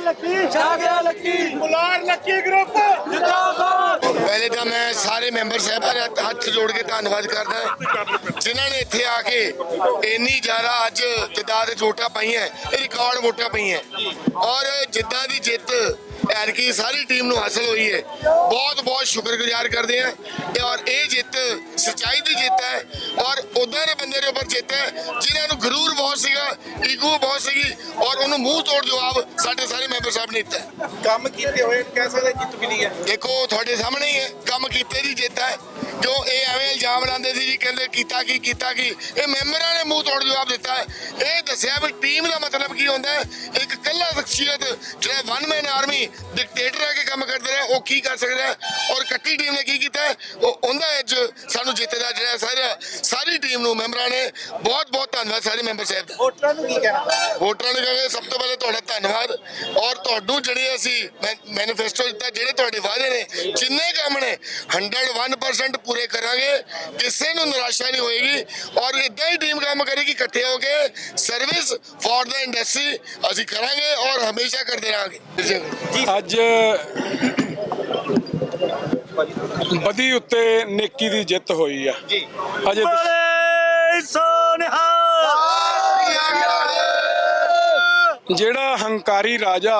Lucky ਛਾ ਗਿਆ Lucky ਮੁਲਾਰ Lucky group. ਜਿੰਦਾਬਾਦ। ਪਹਿਲੇ ਤਾਂ ਮੈਂ ਸਾਰੇ ਮੈਂਬਰ ਸਾਹਿਬਾਂ ਦਾ ਹੱਥ ਜੋੜ ਕੇ ਧੰਨਵਾਦ ਕਰਦਾ। ਜਿਨ੍ਹਾਂ ਨੇ ਇੱਥੇ ਆ ਕੇ ਇੰਨੀ ਜ਼ਿਆਦਾ ਅੱਜ ਤਦਾਦ ਵੋਟਾਂ ਪਾਈਆਂ ਇਹ ਰਿਕਾਰਡ ਵੋਟਾਂ ਪਈਆਂ। ਔਰ ਜਿੱਦਾਂ ਦੀ ਜਿੱਤ ਐਰਕੀ ਸਾਰੀ ਟੀਮ ਨੂੰ ਹਾਸਲ ਹੋਈ ਹੈ। ਬਹੁਤ ਬਹੁਤ ਸ਼ੁਕਰਗੁਜ਼ਾਰ ਕਰਦੇ ਤੇ ਔਰ ਇਹ ਜਿੱਤ ਸੱਚਾਈ ਦੀ ਜਿੱਤ ਹੈ। ਔਰ ਉਦਾਂ ਦੇ ਬੰਦੇ ਦੇ ਉੱਪਰ ਜਿੱਤ ਹੈ ਜਿਨ੍ਹਾਂ ਨੂੰ ਗਰੂਰ ਬਹੁਤ ਸੀਗਾ ਈਗੋ ਬਹੁਤ ਸੀਗੀ ਔਰ ਉਹਨੂੰ ਮੂੰਹ ਤੋੜ ਜਵਾਬ ਸਾਡੇ ਸਾਰੇ ਮੈਂਬਰ ਸਾਹਿਬ ਨੇ ਦਿੱਤਾ। ਕੰਮ ਕੀਤੇ ਹੋਏ ਕਹਿ ਸਕਦੇ ਜਿੱਤ ਮਿਲੀ ਹੈ। ਦੇਖੋ ਤੁਹਾਡੇ ਸਾਹਮਣੇ ਹੀ ਹੈ। ਕੰਮ ਕੀਤੇ ਦੀ ਜਿੱਤ ਹੈ। ਜੋ ਇਹ ਐਵੇਂ ਇਲਜ਼ਾਮ ਲਾਉਂਦੇ ਸੀ ਜੀ ਕਹਿੰਦੇ ਕੀਤਾ ਕੀ ਕੀਤਾ ਕੀ ਇਹ ਮੈਂਬਰਾਂ ਨੇ ਮੂੰਹ ਤੋੜ ਜਵਾਬ ਦਿੱਤਾ। ਹੈ ਇਹ ਦੱਸਿਆ ਵੀ ਟੀਮ ਦਾ ਮਤਲਬ ਕੀ ਹੁੰਦਾ ਹੈ? ਇੱਕ ਇਕੱਲਾ ਸ਼ਖਸੀਅਤ ਜਿਹੜਾ ਵਨ ਮੈਨ ਆਰਮੀ ਡਿਕਟੇਟਰ ਹੈ ਕੇ ਕੰਮ ਕਰਦੇ ਰਹੇ ਉਹ ਕੀ ਕਰ ਸਕਦਾ ਔਰ ਇਕੱਠੀ ਟੀਮ ਨੇ ਕੀ ਕੀਤਾ? ਉਹ ਉਹਦਾ ਅੱਜ ਸਾਨੂੰ ਜਿੱਤ ਦਾ ਜਿਹੜਾ ਸਾਰਾ ਸਾਰੀ ਟੀਮ ਨੂੰ ਮੈਂਬਰਾਂ ਨੇ ਬਹੁਤ ਬਹੁਤ ਧੰਨਵਾਦ ਸਾਰੇ ਮੈਂਬਰ ਸਾਹਿਬ ਦਾ। ਵੋਟਰਾਂ ਨੂੰ ਕੀ ਕਹਿਣਾ? ਵੋਟਰਾਂ ਨੂੰ ਕਹਿੰਦੇ ਸਭ ਤੋਂ ਪਹਿਲੇ ਤੁਹਾਡਾ ਧੰਨਵਾਦ। ਔਰ ਤੁਹਾਨੂੰ ਜਿਹੜੇ ਅਸੀਂ ਮੈਨੀਫੈਸਟੋ ਦਿੱਤਾ ਜਿਹੜੇ ਤੁਹਾਡੇ ਜਿੰਨੇ ਕੰਮ ਨੇ 101% ਪੂਰੇ ਕਰਾਂਗੇ ਕਿਸੇ ਨੂੰ ਨਿਰਾਸ਼ਾ ਨਹੀਂ ਹੋਏਗੀ ਔਰ ਇਦਾਂ ਹੀ ਟੀਮ ਕੰਮ ਕਰੇਗੀ ਇਕੱਠੇ ਹੋ ਕੇ ਸਰਵਿਸ ਫॉर ਦਾ ਇੰਡਸਟਰੀ ਅਸੀਂ ਕਰਾਂਗੇ ਔਰ ਹਮੇਸ਼ਾ ਕਰਦੇ ਰਹਾਂਗੇ। ਅੱਜ ਬਦੀ ਉੱਤੇ ਨੇਕੀ ਦੀ ਜਿੱਤ ਹੋਈ ਆ। ਜੀ। ਅਜੇ ਸੋਨਿਹਾ ਜਿਹੜਾ ਹੰਕਾਰੀ ਰਾਜਾ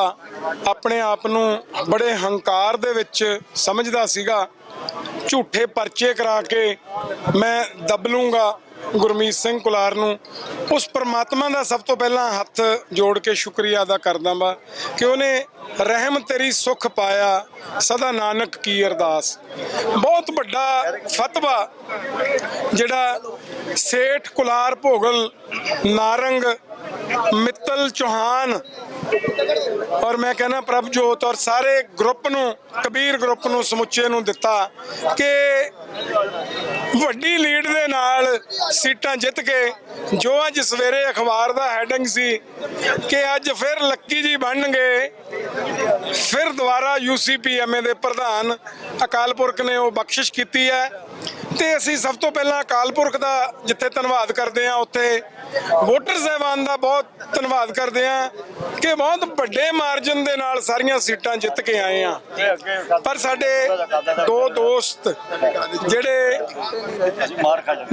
ਆਪਣੇ ਆਪ ਨੂੰ ਬੜੇ ਹੰਕਾਰ ਦੇ ਵਿੱਚ ਸਮਝਦਾ ਸੀਗਾ। ਝੂਠੇ ਪਰਚੇ ਕਰਾ ਕੇ ਮੈਂ ਦੱਬ ਲੂੰਗਾ ਗੁਰਮੀਤ ਸਿੰਘ ਕੁਲਾਰ ਨੂੰ। ਉਸ ਪਰਮਾਤਮਾ ਦਾ ਸਭ ਤੋਂ ਪਹਿਲਾਂ ਹੱਥ ਜੋੜ ਕੇ ਸ਼ੁਕਰੀਆ ਅਦਾ ਕਰਦਾ ਵਾ ਕਿ ਉਹਨੇ ਰਹਿਮ ਤੇਰੀ ਸੁਖ ਪਾਇਆ, ਸਦਾ ਨਾਨਕ ਕੀ ਅਰਦਾਸ। ਬਹੁਤ ਵੱਡਾ ਫਤਵਾ ਜਿਹੜਾ ਸੇਠ ਕੁਲਾਰ ਭੋਗਲ ਨਾਰੰਗ ਮਿੱਤਲ ਚੌਹਾਨ ਔਰ ਮੈਂ ਕਹਿੰਦਾ ਪ੍ਰਭਜੋਤ ਔਰ ਸਾਰੇ ਗਰੁੱਪ ਨੂੰ, ਕਬੀਰ ਗਰੁੱਪ ਨੂੰ, ਸਮੁੱਚੇ ਨੂੰ ਦਿੱਤਾ ਕਿ ਵੱਡੀ ਲੀਡ ਦੇ ਨਾਲ ਸੀਟਾਂ ਜਿੱਤ ਕੇ, ਜੋ ਅੱਜ ਸਵੇਰੇ ਅਖਬਾਰ ਦਾ ਹੈਡਿੰਗ ਸੀ ਕਿ ਅੱਜ ਫਿਰ ਲੱਕੀ ਜੀ ਬਣਨਗੇ, ਫਿਰ ਦੁਬਾਰਾ ਯੂਸੀਪੀਐਮਏ ਦੇ ਪ੍ਰਧਾਨ ਅਕਾਲ ਪੁਰਖ ਨੇ ਉਹ ਬਖਸ਼ਿਸ਼ ਕੀਤੀ ਹੈ। ਤੇ ਅਸੀਂ ਸਭ ਤੋਂ ਪਹਿਲਾਂ ਅਕਾਲ ਪੁਰਖ ਦਾ ਜਿੱਥੇ ਧੰਨਵਾਦ ਕਰਦੇ ਹਾਂ, ਉੱਥੇ ਵੋਟਰ ਸਹਿਬਾਨ ਦਾ ਬਹੁਤ ਧੰਨਵਾਦ ਕਰਦੇ ਹਾਂ ਕਿ ਬਹੁਤ ਵੱਡੇ ਮਾਰਜਨ ਦੇ ਨਾਲ ਸਾਰੀਆਂ ਸੀਟਾਂ ਜਿੱਤ ਕੇ ਆਏ ਆ ਪਰ ਸਾਡੇ ਦੋ ਦੋਸਤ ਜਿਹੜੇ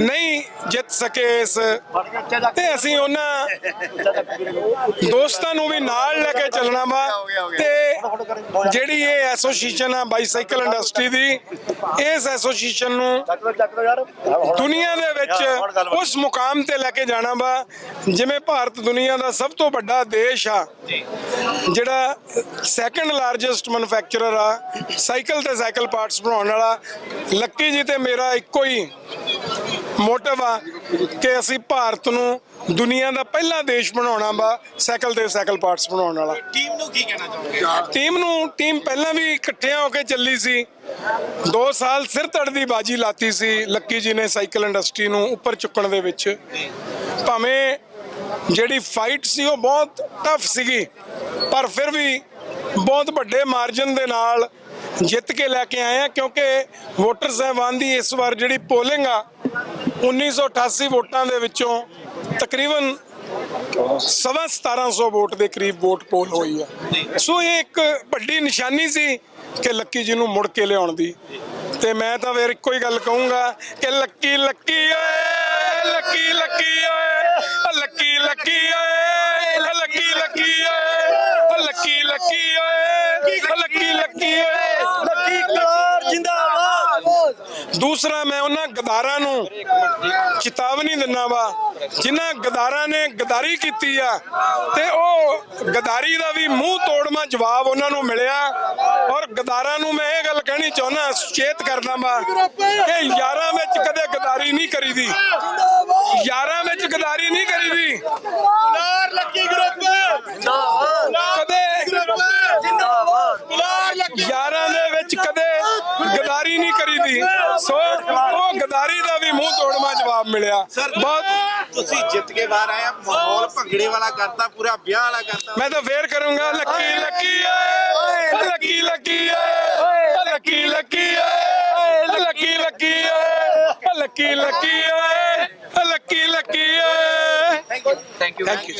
ਨਹੀਂ ਜਿੱਤ ਸਕੇ ਇਸ ਤੇ ਅਸੀਂ ਉਹਨਾਂ ਦੋਸਤਾਂ ਨੂੰ ਵੀ ਨਾਲ ਲੈ ਕੇ ਚੱਲਣਾ ਵਾ ਤੇ ਜਿਹੜੀ ਇਹ ਐਸੋਸੀਏਸ਼ਨ ਆ ਬਾਈਸਾਈਕਲ ਇੰਡਸਟਰੀ ਦੀ, ਇਸ ਐਸੋਸੀਏਸ਼ਨ ਨੂੰ ਦੁਨੀਆ ਦੇ ਵਿੱਚ ਉਸ ਮੁਕਾਮ ਤੇ ਲੈ ਕੇ ਜਾਣਾ ਵਾ, ਜਿਵੇਂ ਭਾਰਤ ਦੁਨੀਆ ਦਾ ਸਭ ਤੋਂ ਵੱਡਾ ਦੇਸ਼ ਆ। ਜਿਹੜਾ ਸੈਕੰਡ ਲਾਰਜੈਸਟ ਮੈਨੂਫੈਕਚਰਰ ਆ ਸਾਈਕਲ ਤੇ ਸਾਈਕਲ ਪਾਰਟਸ ਬਣਾਉਣ ਵਾਲਾ। ਲੱਕੀ ਜੀ ਤੇ ਮੇਰਾ ਇੱਕੋ ਹੀ ਮੋਟਿਵ ਆ ਕਿ ਅਸੀਂ ਭਾਰਤ ਨੂੰ ਦੁਨੀਆ ਦਾ ਪਹਿਲਾ ਦੇਸ਼ ਬਣਾਉਣਾ ਵਾ ਸਾਈਕਲ ਤੇ ਸਾਈਕਲ ਪਾਰਟਸ ਬਣਾਉਣ ਵਾਲਾ। ਟੀਮ ਨੂੰ ਕੀ ਕਹਿਣਾ ਚਾਹੋਗੇ? ਟੀਮ ਨੂੰ ਟੀਮ ਪਹਿਲਾਂ ਵੀ ਇਕੱਠਿਆਂ ਹੋ ਕੇ ਚੱਲੀ ਸੀ। 2 ਸਾਲ ਸਿਰ ਧੜ ਦੀ ਬਾਜੀ ਲਾਤੀ ਸੀ ਲੱਕੀ ਜੀ ਨੇ ਸਾਈਕਲ ਇੰਡਸਟਰੀ ਨੂੰ ਉੱਪਰ ਚੁੱਕਣ ਦੇ ਵਿੱਚ। ਭਾਵੇਂ ਜਿਹੜੀ ਫਾਈਟ ਸੀ ਉਹ ਬਹੁਤ ਟਫ ਸੀਗੀ ਪਰ ਫਿਰ ਵੀ ਬਹੁਤ ਵੱਡੇ ਮਾਰਜਨ ਦੇ ਨਾਲ ਜਿੱਤ ਕੇ ਲੈ ਕੇ ਆਏ ਆ ਕਿਉਂਕਿ ਵੋਟਰ ਸਹਿਬਾਨ ਦੀ ਇਸ ਵਾਰ ਜਿਹੜੀ ਪੋਲਿੰਗ ਆ 1988 ਵੋਟਾਂ ਦੇ ਵਿੱਚੋਂ ਤਕਰੀਬਨ ਸਵਾ 1700 ਵੋਟ ਦੇ ਕਰੀਬ ਵੋਟ ਪੋਲ ਹੋਈ ਆ ਸੋ ਇਹ ਇੱਕ ਵੱਡੀ ਨਿਸ਼ਾਨੀ ਸੀ ਕਿ ਲੱਕੀ ਜੀ ਨੂੰ ਮੁੜ ਕੇ ਲਿਆਉਣ ਦੀ। ਤੇ ਮੈਂ ਤਾਂ ਫਿਰ ਇੱਕੋ ਹੀ ਗੱਲ ਕਹੂੰਗਾ ਕਿ ਲੱਕੀ ਲੱਕੀ ਓਏ, ਲੱਕੀ ਲੱਕੀ ਓਏ, ਲੱਕੀ ਲੱਕੀ ਓਏ, ਲੱਕੀ ਲੱਕੀ ਓਏ, ਲੱਕੀ ਲੱਕੀ ਓਏ, ਲੱਕੀ ਲੱਕੀ ਓਏ ਲੱਕੀ ਕੁਲਾਰ ਜਿੰਦਾਬਾਦ ਦੂਸਰਾ ਮੈਂ ਉਹਨਾਂ ਗਦਾਰਾਂ ਨੂੰ ਚੇਤਾਵਨੀ ਦਿੰਨਾ ਵਾ, ਜਿਨ੍ਹਾਂ ਗਦਾਰਾਂ ਨੇ ਗਦਾਰੀ ਕੀਤੀ ਆ ਤੇ ਉਹ ਗਦਾਰੀ ਦਾ ਵੀ ਮੂੰਹ ਤੋੜਮਾ ਜਵਾਬ ਉਹਨਾਂ ਨੂੰ ਮਿਲਿਆ। ਔਰ ਗਦਾਰਾਂ ਨੂੰ ਮੈਂ ਇਹ ਗੱਲ ਕਹਿਣੀ ਚਾਹੁੰਦਾ, ਸੁਚੇਤ ਕਰਦਾ ਵਾ ਕਿ ਯਾਰਾਂ ਵਿੱਚ ਕਦੇ ਗਦਾਰੀ ਨਹੀਂ ਕਰੀਦੀ। ਯਾਰਾਂ ਵਿੱਚ ਗਦਾਰੀ ਨਹੀਂ ਕਰੀਦੀ ਕੁਲਾਰ ਲੱਕੀ ਗਰੁੱਪ ਜਿੰਦਾਬਾਦ ਕਦੇ ਜਿੰਦਾਬਾਦ ਕੁਲਾਰ ਲੱਕੀ ਯਾਰਾਂ ਦੇ ਵਿੱਚ ਕਦੇ ਗਦਾਰੀ ਨਹੀਂ ਕਰੀਦੀ ਸੋ ਉਹ ਗਦਾਰੀ ਦਾ ਵੀ ਮੂੰਹ ਤੋੜਮਾ ਜਵਾਬ ਮਿਲਿਆ ਬਹੁਤ ਤੁਸੀਂ ਜਿੱਤ ਕੇ ਬਾਹਰ ਆਏ ਆ ਮਾਹੌਲ ਭੰਗੜੇ ਵਾਲਾ ਕਰਤਾ ਪੂਰਾ ਵਿਆਹ ਵਾਲਾ ਕਰਤਾ ਮੈਂ ਤਾਂ ਫੇਰ ਕਰੂੰਗਾ ਲੱਕੀ ਲੱਕੀ ਓਏ ਲੱਕੀ ਲੱਕੀ ਓਏ ਲੱਕੀ ਲੱਕੀ ਓਏ ਲੱਕੀ ਲੱਕੀ ਓਏ ਲੱਕੀ ਲੱਕੀ ਓਏ ਲੱਕੀ ਲੱਕੀ ਓਏ ਥੈਂਕ ਯੂ ਥੈਂਕ ਯੂ